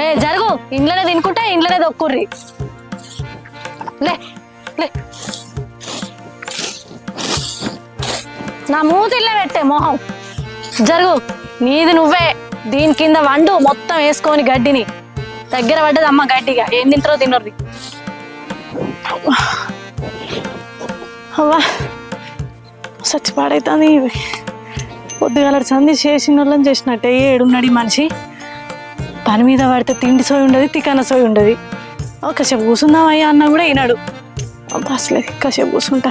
ఏ జరుగు. ఇంట్లోనే తినుకుంటే ఇంట్లోనే దొక్కుర్రి లే లే. నా మూతిల్లే పెట్టే మొహం. జరుగు. నీది నువ్వే. దీని కింద వండు మొత్తం వేసుకొని గడ్డిని. దగ్గర పడ్డది అమ్మ గడ్డిగా. ఏం తింటారో తినరు అవ్వా. సచ్చి పాడైతుంది పొద్దుగల సంధి చేసిన వాళ్ళని చేసినట్టే. ఏడున్నాడు మనిషి. పని మీద పడితే తిండి సోయి ఉండదు తికన సోయి ఉండదు. కాసేపు కూర్చుందామయ్యా అన్న కూడా వినాడు అబ్బా అసలే కాసేపు కూర్చుంటా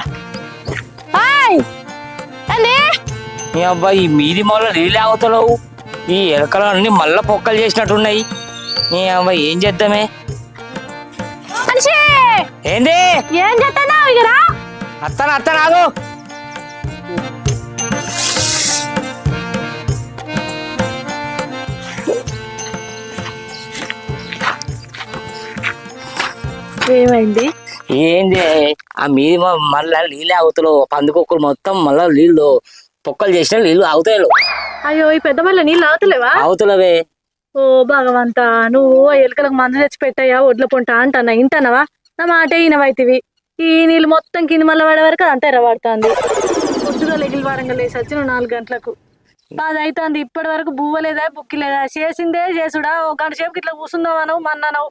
నీ అబ్బాయి ఈ మీది మొల్ల నీళ్ళు ఆగుతలేవు. ఈ ఎలకలన్నీ మళ్ళా పొక్కలు చేసినట్టున్నాయి. నీ అబ్బాయి ఏం చేద్దామే? ఏంది? ఏం రా అత్తన అత్తన ఏమైంది? ఏంది? ఆ మీది మళ్ళా నీళ్ళే ఆగుతలేవు పందుకొక్కులు మొత్తం మళ్ళా నీళ్ళు పొక్కలు చేసిన నీళ్ళు ఆగుతాయి అయ్యో ఈ పెద్ద మళ్ళీ నీళ్ళు ఆగుతలేవా? ఆగుతలవే ఓ భగవంతా నువ్వు ఎలుకలకు మందు తెచ్చి పెట్టాయా ఒడ్ల పొంట అంటన్నా ఇంటనవా నా మాట ఈనవైతివి. ఈ నీళ్ళు మొత్తం కింది మళ్ళీ పడే వరకు అంతా ఎర్రబడుతుంది. పొద్దుగా లెగిలి వారంగా లేసి వచ్చిన నాలుగు గంటలకు. అది అవుతుంది ఇప్పటి వరకు బువ్వలేదా బుక్కి లేదా చేసిందే చేసుడా? ఒక గంట సేపుకి ఇట్లా కూర్చుందామను మన్నానవు.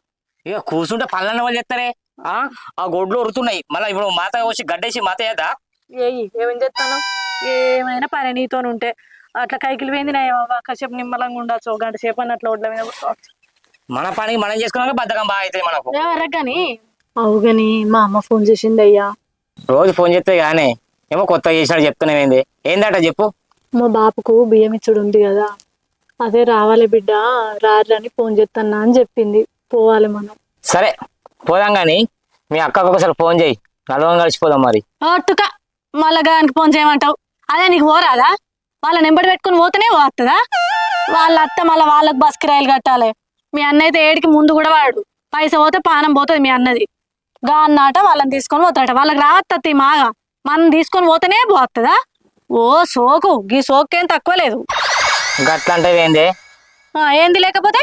ఇక కూర్చుంటే పళ్ళన్న వాళ్ళు చెప్తారే ఆ? ఆ గొడ్లు ఉరుతున్నాయి మళ్ళీ ఇప్పుడు మాత వచ్చి గడ్డేసి మాత ఏదా ఏయి ఏమేం చెప్తాను ఏమైనా పని నీతో ఉంటే. అట్లా కైకిలు పోయింది నా కాసేపు నిమ్మలంగా ఉండొచ్చు. ఒక గంట సేపు అన్న అట్లా ఒడ్ల మీద కూర్చోవచ్చు. మన పనికి మనం చేసుకున్నాక బద్దకం బాగా అవుతుంది మనకు. ఎవరగాని అవు గాని మా అమ్మ ఫోన్ చేసింది అయ్యా. రోజు ఫోన్ చేస్తే గానే ఏమో కొత్తగా చేసినాడు చెప్తున్నావేంది ఏందట చెప్పు. మా బాపుకు బియ్యం ఇచ్చుడు ఉంది కదా. అదే రావాలి బిడ్డ రారని ఫోన్ చేస్తానా అని చెప్పింది. పోవాలి మనం. సరే పోదాం కానీ మీ అక్కకు ఒకసారి ఫోన్ చేయి. నలుగురం కలిసిపోదాం మరి. అట్టుక మళ్ళా గానికి ఫోన్ చేయమంటావు. అదే నీకు పోరాదా? వాళ్ళ నెంబడి పెట్టుకుని పోతేనే పోతుందా వాళ్ళ అత్త మళ్ళీ వాళ్ళకి బస్ కిరాయిలు కట్టాలి. మీ అన్న అయితే ఏడికి ముందు కూడా వాడు. పైసా పోతే పానం పోతుంది మీ అన్నది. గా అన్నట వాళ్ళని తీసుకొని పోతాడట. వాళ్ళకి రాత్తత్తి మాగా. మనం తీసుకొని పోతేనే పోతుందా ఓ సోకు. గీ సోకేం తక్కువ లేదు. గట్ల అంటే ఏంది ఏంది లేకపోతే?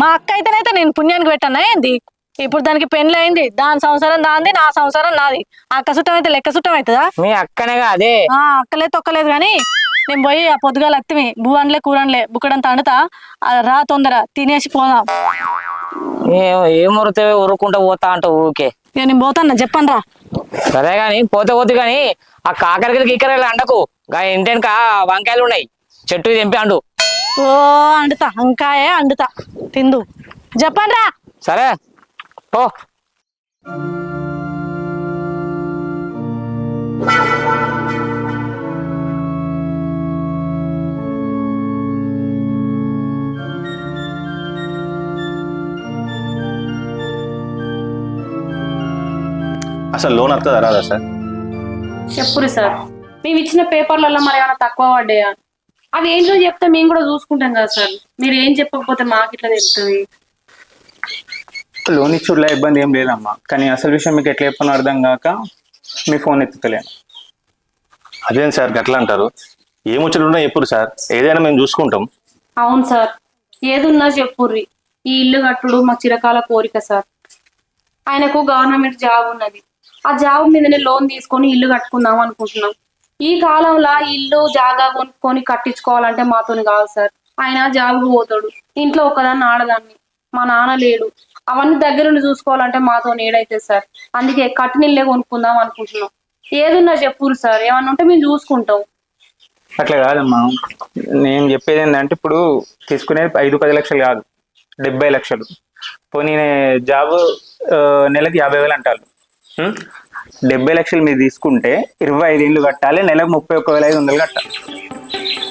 మా అక్క అయితేనైతే నేను పుణ్యానికి పెట్టానా ఏంది? ఇప్పుడు దానికి పెళ్ళి అయింది దాని సంవత్సరం దాంది నా సంవత్సరం నాది. అక్క సుట్టం అయితే లెక్క సుట్టం అవుతుందా? మీ అక్కనేగా అదే. ఆ, అక్కలే తొక్కలేదు కానీ నేను పోయి ఆ పొద్దుగాల అత్తిమి బువ్వన్లే కూరన్లే బుక్కడంత అండుతా ఆ, రా తొందర తినేసి పోదాం. ఏం ఏం ఉరితే ఉరుకుంటా పోతా అంట ఊకే ఇక నేను పోతాను చెప్పను రా సరే గాని పోతే పోతే గాని ఆ కాకరకాయలు గీకరకాయలు అండకు. ఇంటెనక వంకాయలు ఉన్నాయి. చెట్టు తెంపి అండు. ఓ అండుతా. అంకాయే అండుతా. తిందు. చెప్పండి రా సరే. పో. అసలు లోన్ వస్తుందా రాదా సార్? చెప్పురు సార్. మేము ఇచ్చిన పేపర్లలో మరి ఏమైనా తక్కువ పడ్డాయా? అవి ఏంటో చెప్తే మేము కూడా చూసుకుంటాం కదా సార్. మీరు ఏం చెప్పకపోతే మాకు ఇట్లా తెలుస్తుంది. లోన్ ఇచ్చుడులో ఇబ్బంది ఏం లేదమ్మా. కానీ అసలు విషయం మీకు ఎట్లా చెప్పనో అర్థం కాక మీ ఫోన్ ఎత్తుతలేను అదేం సార్ గట్లా అంటారు? ఏమొచ్చుడున్నా ఎప్పుడు సార్. ఏదైనా మేము చూసుకుంటాం. అవును సార్. ఏదున్నా చెప్పుర్రి. ఈ ఇల్లు కట్టుడు మా చిరకాల కోరిక సార్. ఆయనకు గవర్నమెంట్ జాబ్ ఉన్నది. ఆ జాబ్ మీదనే లోన్ తీసుకొని ఇల్లు కట్టుకుందాం అనుకుంటున్నాం. ఈ కాలంలో ఇల్లు జాగా కొనుక్కొని కట్టించుకోవాలంటే మాతోని కాదు సార్. ఆయన జాబుకు పోతాడు. ఇంట్లో ఒకదాన్ని ఆడదాన్ని. మా నాన్న లేడు. అవన్నీ దగ్గరుండి చూసుకోవాలంటే మాతో ఏడైతే సార్. అందుకే కట్టినిల్లే కొనుక్కుందాం అనుకుంటున్నాం. ఏదున్నా చెప్పురు సార్. ఏమన్నా ఉంటే మేము చూసుకుంటాం. అట్లా కాదమ్మా. నేను చెప్పేది ఏంటంటే ఇప్పుడు తీసుకునేది ఐదు పది లక్షలు కాదు. డెబ్బై లక్షలు. పోనీ జాబ్ నెలకి యాభై వేలు అంటారు డెబ్బై లక్షలు మీరు తీసుకుంటే ఇరవై ఐదు ఏళ్ళు కట్టాలి నెలకు ముప్పై ఒక్క వేల ఐదు వందలు కట్టాలి.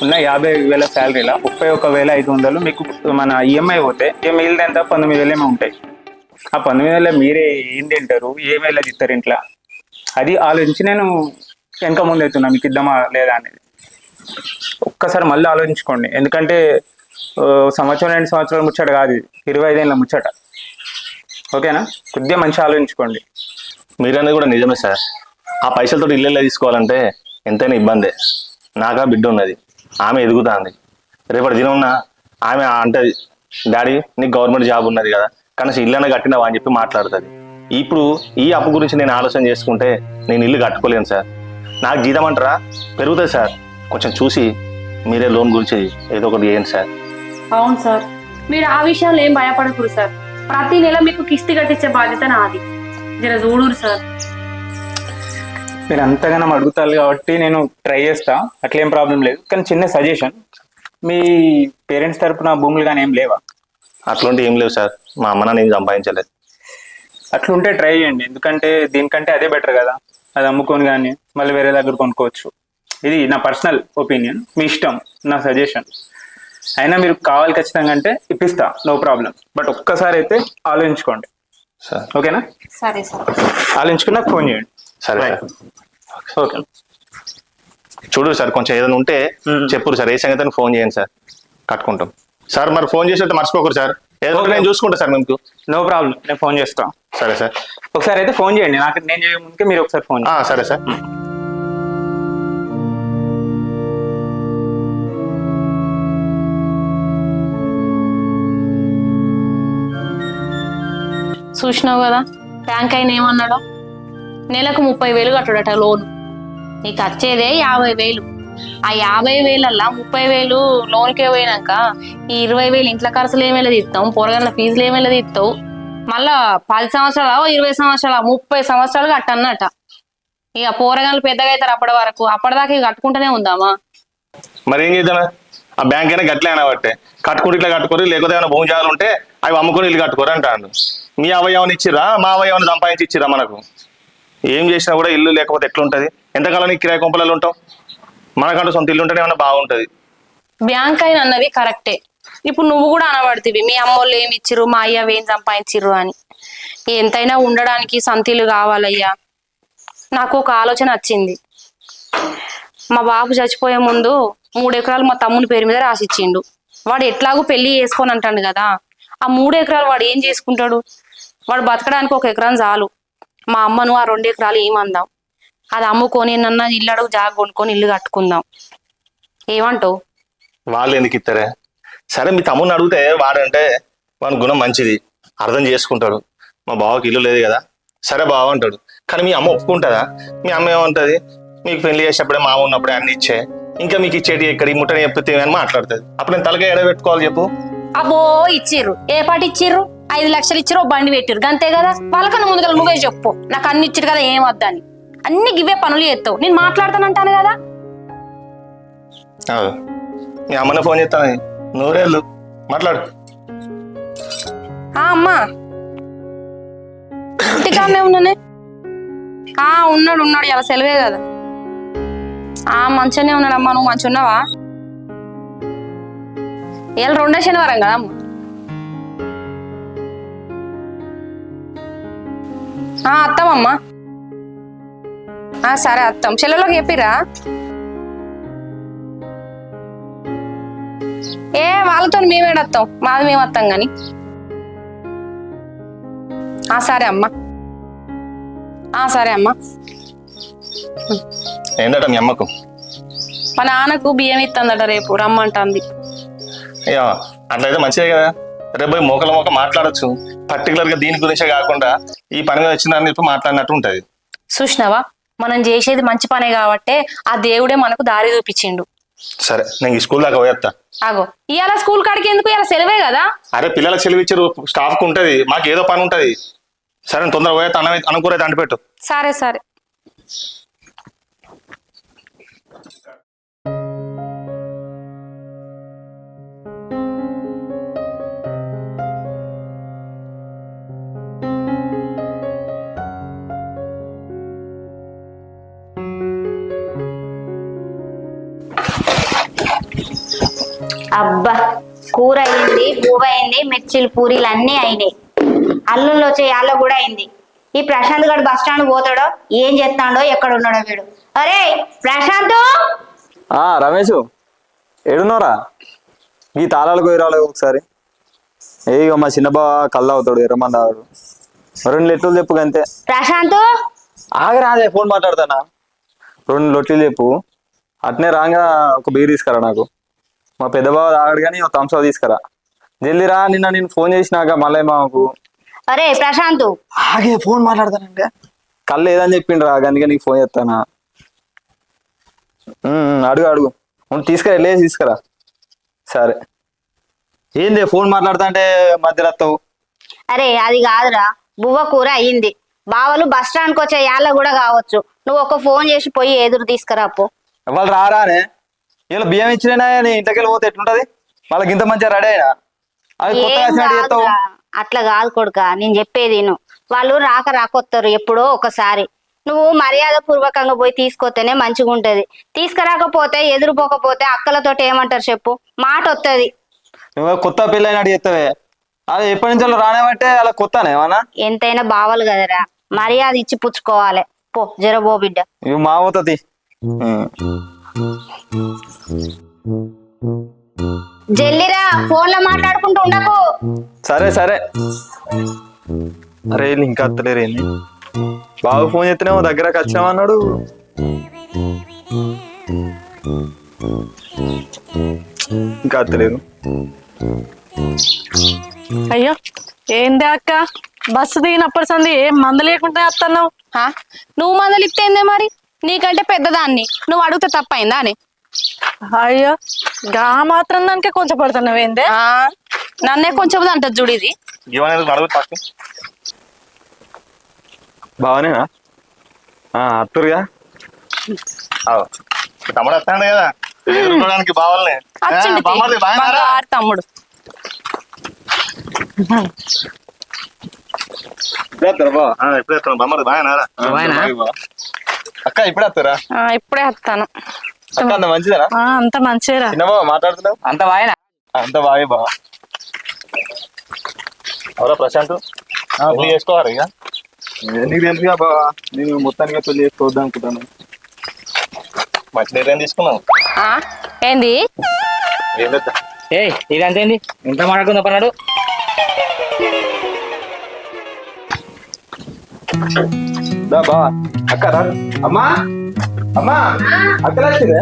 ఉన్న యాభై వేల శాలరీలో ముప్పై ఒక్క వేల ఐదు వందలు మీకు మన ఈఎంఐ పోతే మిగిలిన ఎంత? పంతొమ్మిది వేలు ఏమో ఉంటాయి. ఆ పంతొమ్మిది వేల మీరే ఏం తింటారు ఏమి ఎలా తిస్తారు ఇంట్లో? అది ఆలోచించి నేను వెనక ముందు అవుతున్నా మీకు ఇద్దామా లేదా అనేది. ఒక్కసారి మళ్ళీ ఆలోచించుకోండి. ఎందుకంటే సంవత్సరం రెండు సంవత్సరాల ముచ్చట కాదు ఇది. ఇరవై ఐదేళ్ళ ముచ్చట. ఓకేనా? కొద్దిగా మంచిగా ఆలోచించుకోండి. మీరన్నది కూడా నిజమే సార్. ఆ పైసలతో ఇల్లు తీసుకోవాలంటే ఎంతైనా ఇబ్బందే. నాకా బిడ్డ ఉన్నది. ఆమె ఎదుగుతాంది. రేపటి దినం ఆమె అంటది డాడీ నీకు గవర్నమెంట్ జాబ్ ఉన్నది కదా కనీసం ఇల్లు కట్టినావా? అని చెప్పి మాట్లాడుతుంది. ఇప్పుడు ఈ అప్పు గురించి నేను ఆలోచన చేసుకుంటే నేను ఇల్లు కట్టుకోలేను సార్. నాకు జీతం అంటారా? పెరుగుతుంది సార్. కొంచెం చూసి మీరే లోన్ గురించి ఏదో ఒకటి చేయండి సార్. అవును సార్. మీరు ఆ విషయాలు ఏం భయపడకూడదు సార్. ప్రతి నెల మీకు కిస్తి కట్టించే బాధ్యత నాది. జర చూడురు సార్. మీరు అంతగానం అడుగుతారు కాబట్టి నేను ట్రై చేస్తా. అట్లేం ప్రాబ్లం లేదు. కానీ చిన్న సజెషన్ మీ పేరెంట్స్ తరపున భూములు కానీ ఏం లేవా? అట్లాంటి ఏం లేవు సార్. మా అమ్మ నాన్న ఏం సంపాదించలేదు. అట్లుంటే ట్రై చేయండి. ఎందుకంటే దీనికంటే అదే బెటర్ కదా. అది అమ్ముకొని కానీ మళ్ళీ వేరే దగ్గర కొనుక్కోవచ్చు. ఇది నా పర్సనల్ ఒపీనియన్ మీ ఇష్టం నా సజెషన్ అయినా మీరు కావాలి ఖచ్చితంగా అంటే ఇప్పిస్తా. నో ప్రాబ్లం బట్ ఒక్కసారి అయితే ఆలోచించుకోండి. సార్. ఓకేనా? సరే సార్. ఫోన్ చేయండి. సరే ఓకే. చూడు సార్ కొంచెం ఏదైనా ఉంటే. చెప్పురు సార్ ఏ సంగతి ఫోన్ చేయండి సార్. కట్టుకుంటాం. సార్ మరి ఫోన్ చేసి మర్చిపోకరు సార్. ఏదో ఒకటి నేను చూసుకుంటా సార్ మీకు. నో ప్రాబ్లం నేను ఫోన్ చేస్తాను సరే సార్. ఒకసారి అయితే ఫోన్ చేయండి. నాకు నేను చేయక ముందుకే మీరు ఒకసారి ఫోన్ ఆ, సరే సార్. చూసినావు కదా బ్యాంక్ అయిన ఏమన్నాడు? నెలకు ముప్పై వేలు కట్టడట లోన్. నీకు వచ్చేదే యాభై వేలు. ఆ యాభై వేలల్లా ముప్పై వేలు లోన్కే పోయినాక ఈ ఇరవై వేలు ఇంట్లో ఖర్చులు ఏమేలా తీస్తాం పొరగన్న ఫీజులు ఏమేలా తీస్తావు? మళ్ళా పది సంవత్సరాలు ఇరవై సంవత్సరాలు ముప్పై సంవత్సరాలు కట్టన్నట. ఇక పోరగాళ్ళు పెద్దగా అవుతారు అప్పటి వరకు. అప్పటిదాకా ఇక కట్టుకుంటూనే ఉందామా? మరి ఏం చేద్దాం? ఆ బ్యాంక్ అయినా గట్లే అనబట్టే. కట్టుకుంటే ఇట్లా కట్టుకోరు లేకపోతే ఏమైనా భూమి జాగాలు ఉంటే అవి అమ్ముకొని ఇల్లు కట్టుకోరు అంటాడు. మీ అవయవం ఇచ్చిరా మా అవయవాన్ని సంపాదించి ఇచ్చిరా మనకు? ఏం చేసినా కూడా ఇల్లు లేకపోతే ఎట్లుంటది? ఎంతకాలం నీ కిరాయి కొంపలలో ఉంటాం మనకంటూ సొంత ఇల్లు ఉంటేనే ఏమన్నా బాగుంటది. బ్యాంక్ అయిన అన్నది కరెక్టే. ఇప్పుడు నువ్వు కూడా అనబడుతుంది మీ అమ్మోళ్ళు ఏమి ఇచ్చిర్రు మా అయ్య ఏం సంపాదించిర్రు అని. ఎంతైనా ఉండడానికి సంతీలు కావాలయ్యా. నాకు ఒక ఆలోచన వచ్చింది. మా బాబు చచ్చిపోయే ముందు మూడు ఎకరాలు మా తమ్ముని పేరు మీద రాసిచ్చిండు. వాడు ఎట్లాగూ పెళ్ళి చేసుకొని అంటాడు కదా. ఆ మూడు ఎకరాలు వాడు ఏం చేసుకుంటాడు? వాడు బతకడానికి ఒక ఎకరం చాలు. మా అమ్మను ఆ రెండు ఎకరాలు ఏమందాం అది? అమ్ముకొని నన్న ఇల్లు అడుగు జాగ కొనుక్కొని ఇల్లు కట్టుకుందాం. ఏమంటావు? వాళ్ళు ఎందుకు ఇస్తారే సరే మీ తమ్ముని అడిగితే వాడంటే వాని గుణం మంచిది. అర్థం చేసుకుంటాడు. మా బావకి ఇల్లు లేదు కదా? సరే బావ అంటాడు. కానీ మీ అమ్మ ఒప్పుకుంటుందా మీ అమ్మ ఏమంటది? మీకు పెళ్ళి చేసేప్పుడే మామ ఉన్నప్పుడే అన్ని ఇచ్చే. ఇంకా మీకు ఇచ్చేటి ఇక్కడ ఈ ముట్టని చెప్పితే అని మాట్లాడుతుంది. అప్పుడు నేను తలకాయ ఎడబెట్టుకోవాలి చెప్పు. అబ్బో ఇచ్చిర్రు. ఏ పాటి ఇచ్చిర్రు? ఐదు లక్షలు ఇచ్చిర్రు ఓ బండి పెట్టిర్రు. గంతే కదా? వాళ్ళకన్నా ముందుగా నువ్వే చెప్పు. నాకు అన్ని ఇచ్చిరు కదా ఏం వద్దని అన్ని గివే పనులు చేస్తావు. నేను మాట్లాడతానంటాను కదా. మీ అమ్మనే ఫోన్ చేస్తాను నూరేళ్ళు. మాట్లాడు. ఆ అమ్మా. ఇంటికాడనే ఉన్నానే? ఆ ఉన్నాడు ఉన్నాడు. ఇలా సెలవే కదా. ఆ మంచిగానే ఉన్నాడు అమ్మా నువ్వు మంచి ఉన్నావా ఇలా రెండో శనివారం కదా అత్తామమ్మా ఆ సరే అత్తాం. చెల్లెలోకి చెప్పిరా? ఏ వాళ్ళతో మేమేడత్తాం మాది మేము వస్తాం గాని. ఆ సరే అమ్మా. ఆ సరే అమ్మా. ఏంటట మీ అమ్మకు? మా నాన్నకు బియ్యం ఇస్తుందట రేపు రమ్మంటుంది. అయ్యో అట్లయితే మంచిదే కదా. రేపు పోయి మోకల మోక మాట్లాడొచ్చు. పర్టికులర్గా దీని గురించే కాకుండా ఈ పని మీద వచ్చిందని చెప్పి మాట్లాడినట్టు ఉంటది. చూసినావా? మనం చేసేది మంచి పనే కాబట్టే ఆ దేవుడే మనకు దారి చూపించిండు. సరే నేను ఈ స్కూల్ దాకా పోయేస్తా ఆగో. ఇవాళ స్కూల్ కాడికి ఎందుకు ఇవాళ సెలవే కదా? అరే పిల్లలకు సెలవిచ్చారు స్టాఫ్కు ఉంటది. మాకు ఏదో పని ఉంటది. సరే తొందరగా పోయేస్తా అనుకూరైతే అంటిపెట్టు. సరే సరే. అబ్బా కూర అయింది పువ్వు అయింది మిర్చిలు పూరీలు అన్నీ అయినాయి. అల్లుల్లో యాళ్ళ కూడా అయింది. ఈ ప్రశాంత్ గడు బస్ స్టాండ్ పోతాడో ఏం చేస్తాడో ఎక్కడ ఉన్నాడో వీడు. అరే ప్రశాంత్! ఆ రమేష్ ఏడున్నారా ఈ తాళాలు రాలేదు ఒకసారి. ఏ మా చిన్న బావ కళ్ళు అవుతాడు ఎర్రమంది ఆవిడు రెండు లెట్లు చెప్పు అంతే ప్రశాంత్! ఆగరాదే ఫోన్ మాట్లాడతానా? రెండు లొట్లు చెప్పు. అట్నే రాగా ఒక బీర్ తీసుకురా నాకు. మా పెద్ద బావ తాగాడు కానీ ఒక థమ్స్అప్ తీసుకురా. జల్దీ రా నిన్న నేను ఫోన్ చేసినాక మళ్ళీ మాకు అరే ప్రశాంత్. ఆగే ఫోన్ మాట్లాడతానంటే కళ్ళు ఏదని చెప్పిండ్రా అందుకే నీకు ఫోన్ చేస్తానా ఉమ్, అడుగు అడుగు. ఉండు, తీసుకురా వెళ్ళే తీసుకురా. సరే. ఏంది ఫోన్ మాట్లాడుతా అంటే మధ్యలో వస్తావు? అరే అది కాదురా. బువ్వ కూర అయ్యింది. బావలు బస్ స్టాండ్కి వచ్చే యాళ్ళ కూడా కావచ్చు. నువ్వు ఒక ఫోన్ చేసి పోయి ఎదురు తీసుకురా పో. వాళ్ళు రారానే? ఇలా బియ్యం ఇచ్చినా వెళ్ళి పోతే ఎట్లుంటది? వాళ్ళకి ఇంత మంచిగా రెడీ అయినా? కొత్తగా వచ్చినట్టు చేస్తావు. అట్లా కాదు కొడుక నేను చెప్పేది. వాళ్ళు రాక రాకొస్తారు ఎప్పుడో ఒకసారి. నువ్వు మర్యాద పూర్వకంగా పోయి తీసుకొస్తేనే మంచిగా ఉంటది. తీసుకురాకపోతే ఎదురుపోకపోతే అక్కలతోటి ఏమంటారు చెప్పు? మాట వత్తది నువ్వు కొత్త చేస్తావే అది ఎప్పటి నుంచి రానేమంటే అలా కొత్తనే ఎంతైనా బావలు కదరా. మర్యాద ఇచ్చి పుచ్చుకోవాలి. పో జరబో బిడ్డ. ఇవి మా అవుతుంది జల్లిరా ఫోన్లో మాట్లాడుకుంటూ ఉండకు. సరే సరే. అరే ఇంకా అత్తలేరు ఏంది? బాబు ఫోన్ చేస్తేనేమో దగ్గరకు వచ్చామన్నాడు. ఇంకా అత్తలేరు. అయ్యో ఏంది అక్క? బస్సు దిగినప్పటి సంది ఏం మందు లేకుండా వస్తున్నావు? హా? నువ్వు మందలు ఇస్తేందే మరి? నీకంటే పెద్దదాన్ని. నువ్వు అడిగితే తప్పైందా అని. అయ్యో గా మాత్రం దానికే కొంచెం పడుతున్నావు ఏందే? ఆ, నన్నే కొంచెం అంటది చూడు ఇది. ఆ, అత్తురుగా? తమ్ముడు వస్తాడు కదా. ఎదుర్కోవడానికి బావాలని. అచ్చిండి తీ. బామ్మది బాగా బంగారు తమ్ముడు. ఎప్పుడు వస్తాను బామ్మది బాగా? అక్క ఇప్పుడు వస్తారా? ఆ, ఇప్పుడే వస్తాను. అక్క అంత మంచిదేనా? ఆ, అంత మంచిరా చిన్న బావ మాట్లాడుతున్నావు? అంత వాయన అంత బాగా బావ. ఎవరో ప్రశాంత్ పెళ్ళి చేసుకోవాలి ఇక? నీకు తెలుసుగా బావ నేను మొత్తానికి పెళ్ళి చేసుకోవద్దాం అనుకుంటాను. మంచి నిర్ణయం తీసుకున్నావు. ఆ, ఏంది? ఏం పెద్ద ఏ ఇదంతేంది ఇంత మాట్లాడుకుందా పన్నాడు దా బావా. అక్క రా. అమ్మా. అమ్మా. అక్క వచ్చిందే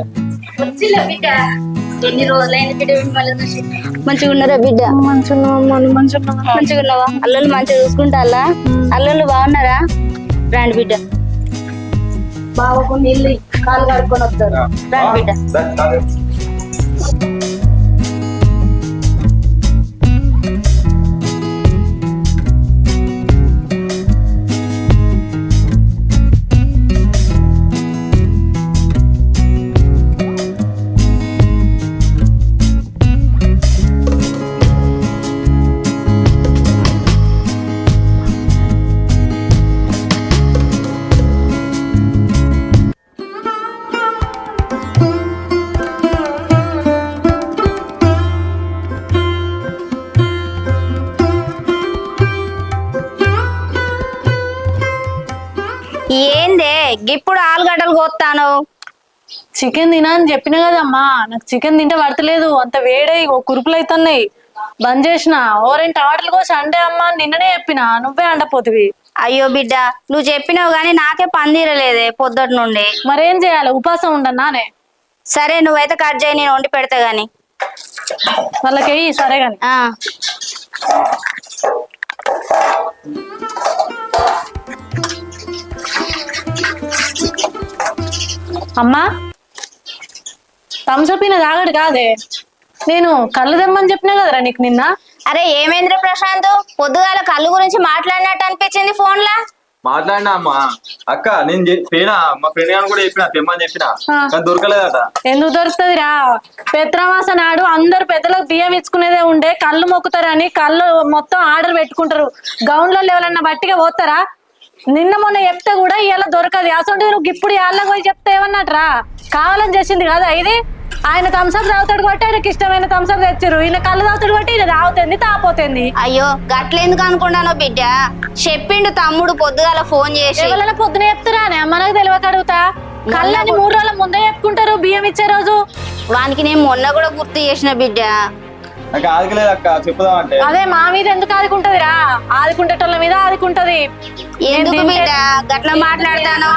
ఎన్ని రోజులైంది బిడ్డ మిమ్మల్ని చూసి? మంచిగా ఉన్నారా బిడ్డ? మంచిగా ఉన్నావా అల్లుళ్ళు మంచిగా చూసుకుంటా అల్లుళ్ళు బాగున్నారా? రండి బిడ్డ. బావకు నీళ్ళు కాలు కడుక్కొని వస్తారు. రండి బిడ్డ. కోస్తాను చికెన్ తినా అని చెప్పిన కదమ్మా. నాకు చికెన్ తింటే పడతలేదు. అంత వేడే ఓ కురుపులు అవుతున్నాయి బంద్ చేసిన. ఓరెంట్ ఆటలు కోసి అండే అమ్మా నిన్ననే చెప్పిన. నువ్వే అండపోతివి. అయ్యో బిడ్డ నువ్వు చెప్పినావు గానీ నాకే పందిరలేదే పొద్దుటి నుండి. మరేం చేయాలి? ఉపాసం ఉండన్నానే సరే నువ్వైతే కట్ చేయి నేను వండి పెడతా గాని. వాళ్ళకి సరే గాని. ఆ. అమ్మా తంసపిన తాగడు కాదే. నేను కళ్ళు తెమ్మని చెప్పినా కదరా నీకు నిన్న? అరే ఏమేంద్ర ప్రశాంత్? పొద్దుగాల కళ్ళు గురించి మాట్లాడినట్టు అనిపించింది ఫోన్ లా మాట్లాడినా అమ్మా. అక్క నేను పోయినా మా ఫ్రెండ్ గాని కూడా చెప్పిన తెమ్మని చెప్పిన. కానీ దొరకలేదట ఎందుకు దొరుకుతుందిరా? పెత్రమాస నాడు అందరు పెద్దలకు బియ్యం ఇచ్చుకునేదే ఉండే కళ్ళు మొక్కుతారని కళ్ళు మొత్తం ఆర్డర్ పెట్టుకుంటారు. గౌన్లలో ఎవరన్నా బట్టిగా పోతారా? నిన్న మొన్న చెప్తే కూడా ఇవాళ దొరకదు. అసలు నువ్వు ఇప్పుడు ఇవాళ పోయి చెప్తే ఏమన్నట్రా? కావాలని చేసింది కదా ఇది? ఆయన థమ్స్అప్ తాగుతాడు కాబట్టి ఆయనకి ఇష్టమైన థమ్స్అప్ తెచ్చారు ఈయన కళ్ళు తాగుతాడు కాబట్టి ఈయన తాగుతుంది తాపోతుంది. అయ్యో గట్లెందుకు అనుకున్నాను బిడ్డ? చెప్పిండు తమ్ముడు పొద్దుగాల ఫోన్ చేసి. ఎవరైనా పొద్దున చెప్తారా మనకు తెలియక అడుగుతా. కళ్ళని మూడు రోజుల ముందే చెప్పుకుంటారు బియ్యం ఇచ్చే రోజు. వానికి నేను మొన్న కూడా గుర్తు చేసిన బిడ్డ. నాకు ఆదికలేదు అక్క చెప్పుదాం అంటే. అదే మా మీద ఎందుకు ఆదుకుంటదిరా? ఆదుకుంటేటోళ్ళ మీద ఆదుకుంటది. ఎందుకు బిడ్డ? గట్ల మాట్లాడతాను?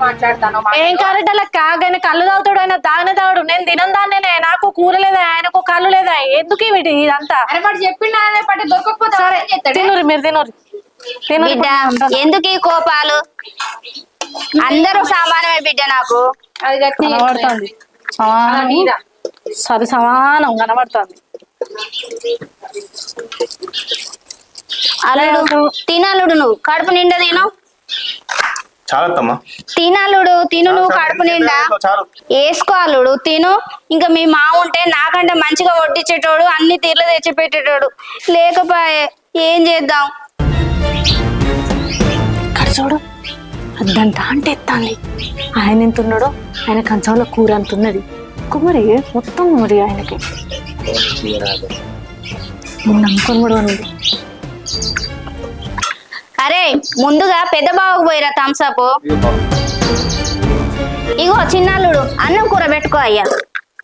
మాట్లాడతాను ఏం కారెట్టాలక్క ఆయన కళ్ళు తాగుతాడు ఆయన తాగనే తాగుడు. నేను తినం దాన్నే నాకు కూర లేదా ఆయనకు కళ్ళు లేదా. ఎందుకు వీటి ఇదంతా? చెప్పిండు దొరకకపోతే సరే? తినురు మీరు తినురు. బిడ్డ ఎందుకు ఈ కోపాలు? అందరూ సామానమే బిడ్డ నాకు. అది. సరి సమానం కనబడుతుంది. అల్లుడు తినలుడు నువ్వు కడుపు నిండా తిను. చాలా అత్తమ్మా తినలుడు తిను నువ్వు కడుపు నిండా. చాలు. వేసుకో అల్లుడు తిను. ఇంకా మీ మా ఉంటే నాకంటే మంచిగా వడ్డించేటోడు అన్ని తీర్లు తెచ్చి పెట్టేటోడు లేకపోయే ఏం చేద్దాం? చూడు అద్దంట అంటే ఎత్తాలి ఆయన ఎంత ఉన్నాడో ఆయన కంచంలో కూర అంత ఉన్నది కుమ్మరి మొత్తం మరి ఆయనకి. అరే ముందుగా పెద్ద బావకు పోయిరా థమ్సప్ ఇగో చిన్నల్లుడు అన్నం కూర పెట్టుకో అయ్యా.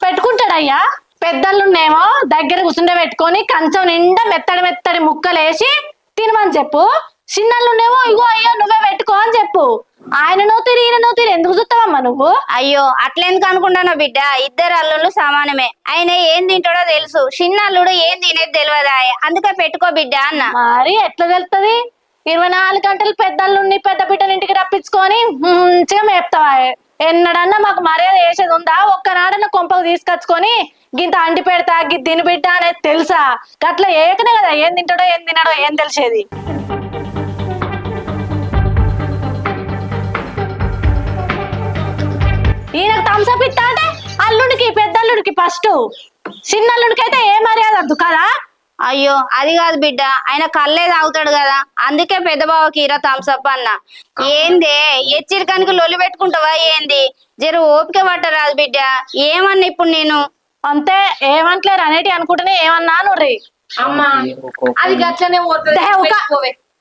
పెట్టుకుంటాడయ్యా? పెద్దలున్నేమో దగ్గర కూర్చుండే పెట్టుకొని కంచం నిండా మెత్తడి మెత్తడి ముక్కలు వేసి తినమని చెప్పు. చిన్నలున్నేమో ఇగో అయ్యో నువ్వే పెట్టుకో అని చెప్పు. ఆయన నోతిరి ఈయన నోతిరి. ఎందుకు చూస్తావమ్మా నువ్వు? అయ్యో అట్లెందుకు అనుకుంటానో బిడ్డ? ఇద్దరు అల్లుళ్ళు సమానమే. ఆయన ఏం తింటాడో తెలుసు. చిన్న అల్లుడు ఏం తినేది తెలియదా అందుకే పెట్టుకో బిడ్డ అన్న. మరి ఎట్లా తెలుస్తుంది ఇరవై నాలుగు గంటలు పెద్దల్లుండి పెద్ద బిడ్డని ఇంటికి రప్పించుకొని మంచిగా మేపుతావా? ఎన్నడన్నా మాకు మర్యాద వేసేది ఉందా? ఒక్కనాడన్న కొంపకు తీసుకొచ్చుకొని గింత అంటి పెడతా గి తిని బిడ్డ అనేది తెలుసా? అట్లా ఏకనే కదా ఏం తింటాడో ఏం తినడో ఏం తెలిసేది? ఈయనకు థమ్స్అప్ ఇస్తా అంటే అల్లుడికి పెద్దల్లుడికి ఫస్ట్ చిన్నల్లుడికి అయితే ఏ మర్యాద వద్దు కదా? అయ్యో అది కాదు బిడ్డ. ఆయన కళ్ళే తాగుతాడు కదా. అందుకే పెద్ద బావకి ఇరా థమ్సప్ అన్న. ఏందే? ఎచ్చరికానికి లొల్లి పెట్టుకుంటావా ఏంది? జర ఓపిక పట్టరాదు బిడ్డ. ఏమన్నా ఇప్పుడు నేను? అంతే ఏమంటలేరు అనేటి అనుకుంటేనే ఏమన్నా నుర్రి అమ్మా అది గట్లనే.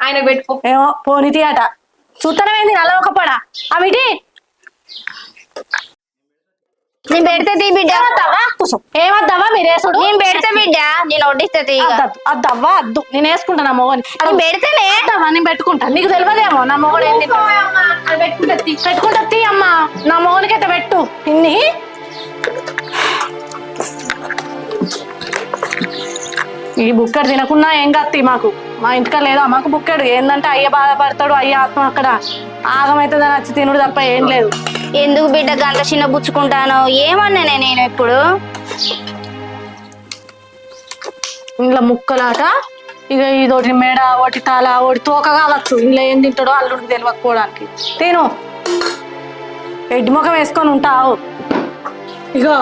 ఆయన పెట్టుకో. ఏమో పోనీతి అట. చూత్తనమేంది నల్ల ఒక పడ అవిటి నేను పెడితే తీ బిడ్డ. ఏమద్దావా మీరేసుడు నేను పెడితే బిడ్డ నేను వడ్డిస్తే తీగ అద్దద్దు అద్దవ్వా అద్దు. నేను వేసుకుంటా నా మొగని. నేను పెడితేనే. అద్దవ్వా నేను పెట్టుకుంటా. నీకు తెలియదేమో నా మొగడు ఏంది? అది పెట్టుకుంటే తీ. అమ్మా. నా మొగనికి అయితే పెట్టు. ఇన్ని? ఈ బుక్కడు తినకున్నా ఏం కత్తి మాకు. మా ఇంటికాడ లేదా మాకు బుక్కడు. ఏందంటే అయ్య బాధపడతాడు అయ్య ఆత్మ అక్కడ ఆగమైతుందని వచ్చి తినుడు తప్ప ఏం లేదు. ఎందుకు బిడ్డ గంట చిన్న పుచ్చుకుంటాను? ఏమన్నానే నేను ఇప్పుడు ఇంట్లో ముక్కలాట ఇక ఇదోటి మేడ ఒకటి తల ఒకటి తోక కావచ్చు ఇంట్లో ఏం తింటాడో అల్లుడికి తెలియకపోవడానికి తిను. ఎడ్డి ముఖం వేసుకొని ఉంటావు ఇగో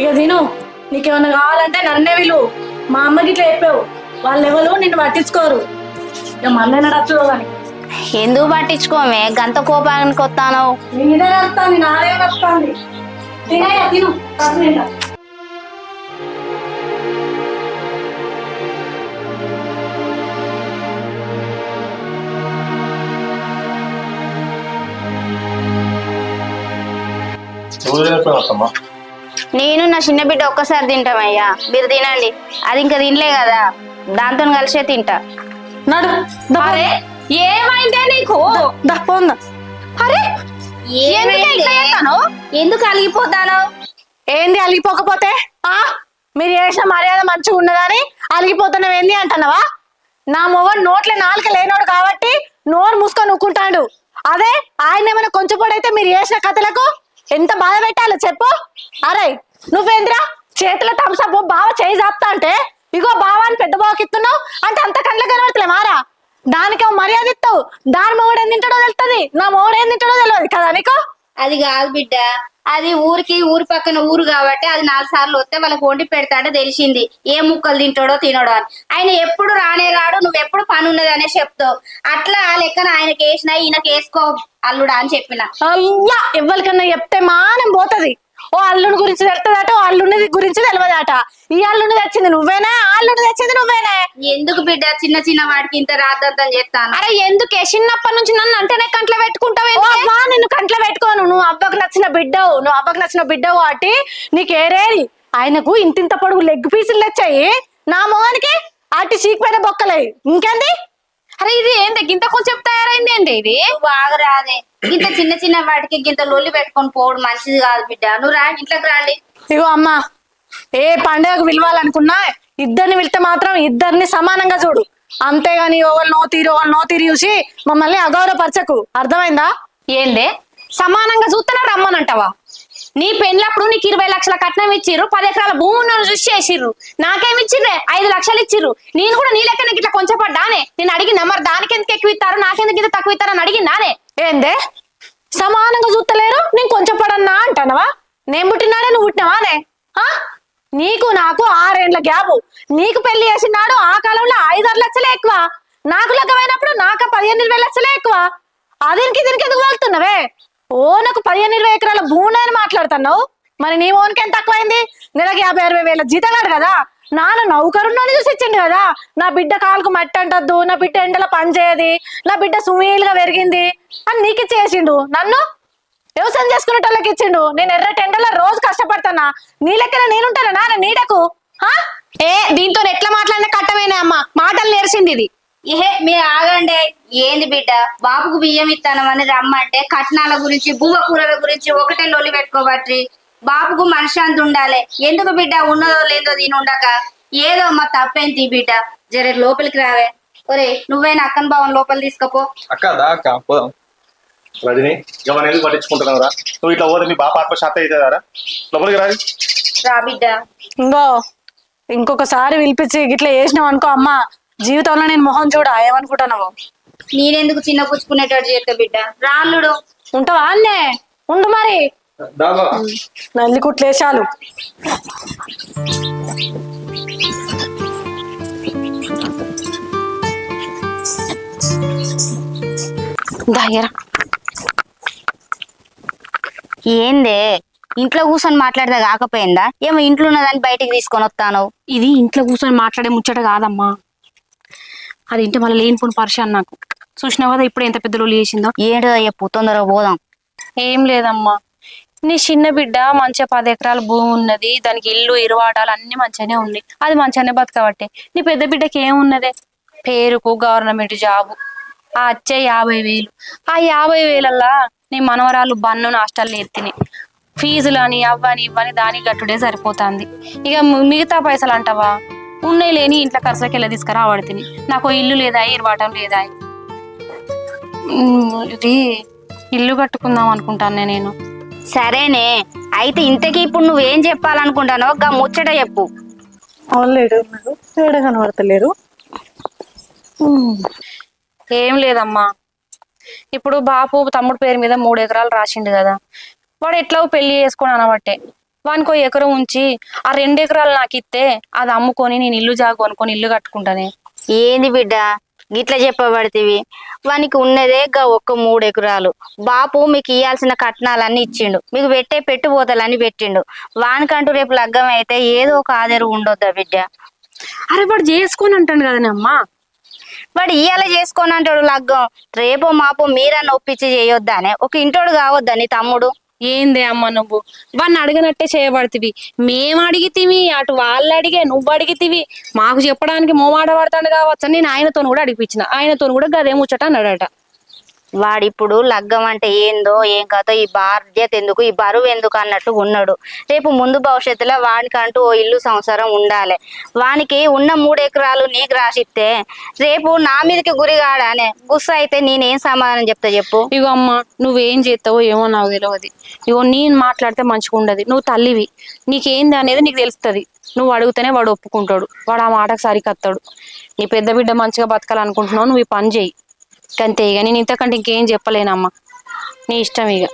ఇక తిను. నీకేమన్నా కావాలంటే నన్నే విలు మా అమ్మకి ఇట్లా చెప్పావు. వాళ్ళు ఎవరు నిన్ను పట్టించుకోరు. ఇక మళ్ళీ నడచ్చు కానీ ఎందుకు పట్టించుకోమే? గంత కోపానికి వస్తాను నేనే వస్తాను నాదే వస్తాను తినయ్యా తిను. కడుపు నిండా. ఎవరు తినేస్తావు అత్తమ్మా? నేను నా చిన్న బిడ్డ ఒక్కసారి తింటామయ్యా. మీరు తినండి అది ఇంకా తినలే కదా. దాంతో కలిసే తింటా. నడు అరే ఏమైందే నీకు? దా పోందా అరే? ఎందుకు అలిగిపోతాను? ఏంది అలిగిపోకపోతే? ఆ? మీరు చేసిన మర్యాద మంచిగా ఉన్నదని అలిగిపోతున్నావు ఏంది అంటున్నావా? నా మొగడు నోట్ల నాలుక లేనోడు కాబట్టి నోరు మూసుకొని నూక్కుంటాడు. అదే ఆయన ఏమైనా కొంచెం పొడైతే మీరు చేసిన కథలకు ఎంత బాధ పెట్టాలో చెప్పు. అరే నువ్వేంద్రా? చేతుల థమ్సప్ బావ చేయి జాపుతా అంటే ఇగో బావ అని పెద్ద బావకి ఇస్తున్నావు? అంటే అంత కండ్ల కనబడతలే మారా? దానికేమో మర్యాద ఇస్తావు. దాని మొగడు ఏం తింటాడో తెలుస్తుంది నా మొగడు ఏం తింటాడో తెలియదు కదా నీకు? అది కాదు బిడ్డ. అది ఊరికి ఊరి పక్కన ఊరు కాబట్టి అది నాలుగు సార్లు వస్తే వాళ్ళకి వండి పెడతాడో తెలిసింది. ఏ ముక్కలు తింటాడో తినడో అని. ఆయన ఎప్పుడు రానే రాడు నువ్వు ఎప్పుడు పని ఉన్నది అనే చెప్తావు. అట్లా ఆ లెక్కన ఆయనకి వేసినా ఈయనకి వేసుకో అల్లుడా అని చెప్పిన. అయ్యా ఎవరికన్నా చెప్తే మానం పోతది. ఓ అల్లుని గురించి తెలుస్తుందట ఓ అల్లుని గురించి తెలియదట ఈ అల్లుని తెచ్చింది నువ్వేనా? ఆ అల్లుని తెచ్చింది నువ్వేనా? ఎందుకు బిడ్డ? చిన్న చిన్న వాటికి ఇంత రాద్దంతం చేస్తాను. అరే ఎందుకే? చిన్నప్పటి నుంచి నన్ను అంటేనే కంట్లో పెట్టుకుంటావు అబ్బా నిన్ను కంట్లో పెట్టుకోను. నువ్వు అబ్బకు నచ్చిన బిడ్డవు. నువ్వు అబ్బకు నచ్చిన బిడ్డవు కాబట్టి నీకు ఏరేది ఆయనకు ఇంతింత పొడుగు లెగ్ పీసులు తెచ్చాయి. నా మొహానికి అట్టి చీకిపోయిన బొక్కలే ఇంకేంది? అరే ఇది ఏంది? గింత కొంచెం తయారైంది ఏంది ఇది? నువ్వు బాగరాదే ఇంత చిన్న చిన్న వాటికి ఇంత లొల్లి పెట్టుకొని పోవడం మంచిది కాదు బిడ్డ. నువ్వు రా ఇంట్లోకి రాండి. ఇగో అమ్మా ఏ పండుగకు పిలవాలనుకున్నా ఇద్దరిని వెళ్తే మాత్రం ఇద్దరిని సమానంగా చూడు. అంతేగాని ఒకళ్ళు నో తీరు ఒకళ్ళు నో తీరు చూసి మమ్మల్ని అగౌరవపరచకు. అర్థమైందా? ఏందే? సమానంగా చూస్తేనే రమ్మనంటావా? నీ పెళ్ళప్పుడు నీకు ఇరవై లక్షల కట్నం ఇచ్చిర్రు పది ఎకరాల భూమి ఉన్న చూసి చేసిర్రు. నాకేమి ఇచ్చిర్రే? ఐదు లక్షలు ఇచ్చిర్రు. నేను కూడా నీ లెక్కన ఇట్లా కొంచెం పడ్డానే నేను అడిగిన మరి దానికి ఎందుకు ఎక్కువ ఇస్తారు నాకెందుకు ఇంత తక్కువ ఇస్తారు అని అడిగినానే ఏందే? సమానంగా చూస్తలేరు నేను కొంచెం పడన్నా అంటానవా? నేను పుట్టినాడే నువ్వు పుట్టినావానే ఆ? నీకు నాకు ఆరేండ్ల గ్యాప్. నీకు పెళ్ళి చేసినాడు ఆ కాలంలో ఐదారు లక్షలే ఎక్కువ. నాకు లగ్గమైనప్పుడు నాకు పదిహేను ఇరవై లక్షలే ఎక్కువ. అదినికి దీనికి ఎందుకు వెళ్తున్నావే? ఓ నాకు పదిహేను ఇరవై ఎకరాల భూమి అని మాట్లాడుతున్నావు. మరి నీ ఓన్కి ఎంత తక్కువైంది? నెలకి యాభై అరవై వేల జీతగాడు కదా. నాన్న నౌకరున్నోని చూసి ఇచ్చిండు కదా. నా బిడ్డ కాలుకు మట్టి అంటద్దు నా బిడ్డ ఎండలో పని చేయది నా బిడ్డ సుమీలుగా పెరిగింది అని నీకు ఇచ్చేసిండు. నన్ను వ్యవసాయం చేసుకునేటోళ్ళకి ఇచ్చిండు. నేను ఎర్ర టెండలో రోజు కష్టపడతానా? నీ లెక్కన నేనుంటానా నాన్న నీడకు? ఆ? ఏ దీంతో ఎట్లా మాట్లాడినా కట్టమేనా అమ్మ. మాటలు నేర్చింది ఇది. ఏహే మీరు ఆగండి. ఏంది బిడ్డ? బాబుకు బియ్యం ఇస్తానమని రమ్మంటే కట్నాల గురించి బువ్వ కూరల గురించి ఒకటే లొల్లి పెట్టుకోబట్టి బాబుకు మనశ్శాంతి ఉండాలి. ఎందుకు బిడ్డ? ఉన్నదో లేదో దీని ఉండక. ఏదో అమ్మ తప్పేంటి బిడ్డ? జర లోపలికి రావే. ఒరే నువ్వైనా అక్కన్ బావన్ లోపల తీసుకపో. అక్క దా అక్క పోదాం. రజని ఎవరిని ఎందుకు పట్టించుకుంటున్నావురా నువ్వు ఇట్లా పోతే మీ బాప ఆత్మశాంతి అవుతుందారా లోపలికి రాదు రా బిడ్డ. ఇంకో ఇంకొకసారి పిలిపించి ఇట్లా చేసినావు అనుకో అమ్మ జీవితంలో నేను మొహం చూడ ఏమనుకుంటున్నావు? నేనెందుకు చిన్న పుచ్చుకునేటట్టు చేస్తా బిడ్డ? రాళ్ళుడు. ఉంటావా అన్నే? ఉండు మరి. దాబా నల్లి కుట్లేశాలు దగ్గర ఏందే? ఇంట్లో కూర్చొని మాట్లాడితే కాకపోయిందా? ఏమో ఇంట్లో ఉన్నదాన్ని బయటికి తీసుకొని వస్తాను ఇది ఇంట్లో కూర్చొని మాట్లాడే ముచ్చట కాదమ్మా. అది ఇంటి మళ్ళీ లేనిపోని పరిశాన్ నాకు. చూసినావు కదా ఇప్పుడు ఎంత పెద్ద లొల్లి చేసిందో? ఏంటో చెప్పు తొందరగా పోదాం. ఏం లేదమ్మా. నీ చిన్న బిడ్డ మంచిగా పది ఎకరాల భూమి ఉన్నది దానికి ఇల్లు ఇరువాటాలు అన్ని మంచిగానే ఉన్నాయి. అది మంచిగానే బతకబట్టే. నీ పెద్ద బిడ్డకి ఏమున్నదే పేరుకు గవర్నమెంట్ జాబు. ఆ వచ్చే యాభై వేలు. ఆ యాభై వేలల్లా నీ మనవరాలు బన్ను హాస్టల్ ఎత్తిని ఫీజులు అని అవ్వని ఇవ్వని దానికి గట్టుడే సరిపోతుంది. ఇక మిగతా పైసలు అంటావా ఉన్నాయి లేని ఇంట్లో ఖర్చులకి వెళ్ళి తీసుకురావడుతుంది నాకు ఓ ఇల్లు లేదా ఇరవాటం లేదా? ఇది ఇల్లు కట్టుకుందాం అనుకుంటాను నేను. సరేనే. అయితే ఇంతకీ ఇప్పుడు నువ్వేం చెప్పాలనుకుంటానో గా ముచ్చట చెప్పు. కనబడతలేరు. ఏం లేదమ్మా. ఇప్పుడు బాపు తమ్ముడు పేరు మీద మూడు ఎకరాలు రాసిండు కదా. వాడు ఎట్లా పెళ్ళి చేసుకొని అనబట్టే. వానికో ఎకరం ఉంచి ఆ రెండు ఎకరాలు నాకు ఇస్తే అది అమ్ముకొని నేను ఇల్లు జాగా కొనుక్కొని ఇల్లు కట్టుకుంటానే. ఏంది బిడ్డ? గిట్ల చెప్పబడితివి. వానికి ఉన్నదే గా ఒక్క మూడు ఎకరాలు బాపు మీకు ఇయ్యాల్సిన కట్నాలన్నీ ఇచ్చిండు. మీకు పెట్టే పెట్టుబోతలన్నీ పెట్టిండు. వానికంటూ రేపు లగ్గం అయితే ఏదో ఒక ఆధారు ఉండొద్దా బిడ్డ? అరే వాడు చేసుకొని అంటాడు కదనే అమ్మా. వాడు ఇయ్యాల చేసుకొని అంటాడు లగ్గం. రేపో మాపో మీరన్న ఒప్పించి చేయొద్దానే. ఒక ఇంటోడు కావద్దా నీ తమ్ముడు? ఏందే అమ్మ నువ్వు? వాడిని అడిగినట్టే చేయబడుతుంది మేము అడిగితివి అటు వాళ్ళు అడిగే నువ్వు అడిగితివి. మాకు చెప్పడానికి మోమాట పడతాడు కావచ్చు నేను ఆయనతో కూడా అడిగిపించిన. ఆయనతో కూడా గదే ముచ్చట అన్నాడట. వాడిప్పుడు లగ్గం అంటే ఏందో ఏం కాదో ఈ బాధ్యత ఎందుకు ఈ బరువు ఎందుకు అన్నట్టు ఉన్నాడు. రేపు ముందు భవిష్యత్తులో వానికంటూ ఓ ఇల్లు సంసారం ఉండాలి. వానికి ఉన్న మూడు ఎకరాలు నీకు రాసిస్తే రేపు నా మీదకి గురి కాడానే గుస్స అయితే నేనేం సమాధానం చెప్తా చెప్పు? ఇగో అమ్మ నువ్వేం చేస్తావో ఏమో నాకు తెలియదు ఇగో నేను మాట్లాడితే మంచిగా ఉండదు. నువ్వు తల్లివి. నీకేంది అనేది నీకు తెలుస్తుంది. నువ్వు అడిగితేనే వాడు ఒప్పుకుంటాడు. వాడు ఆ మాటకు సరికత్తాడు. నీ పెద్ద బిడ్డ మంచిగా బతకాలనుకుంటున్నావు నువ్వు ఈ పని చేయి. అంతే ఇక నేను ఇంతకంటే ఇంకేం చెప్పలేనమ్మా. నీ ఇష్టం ఇక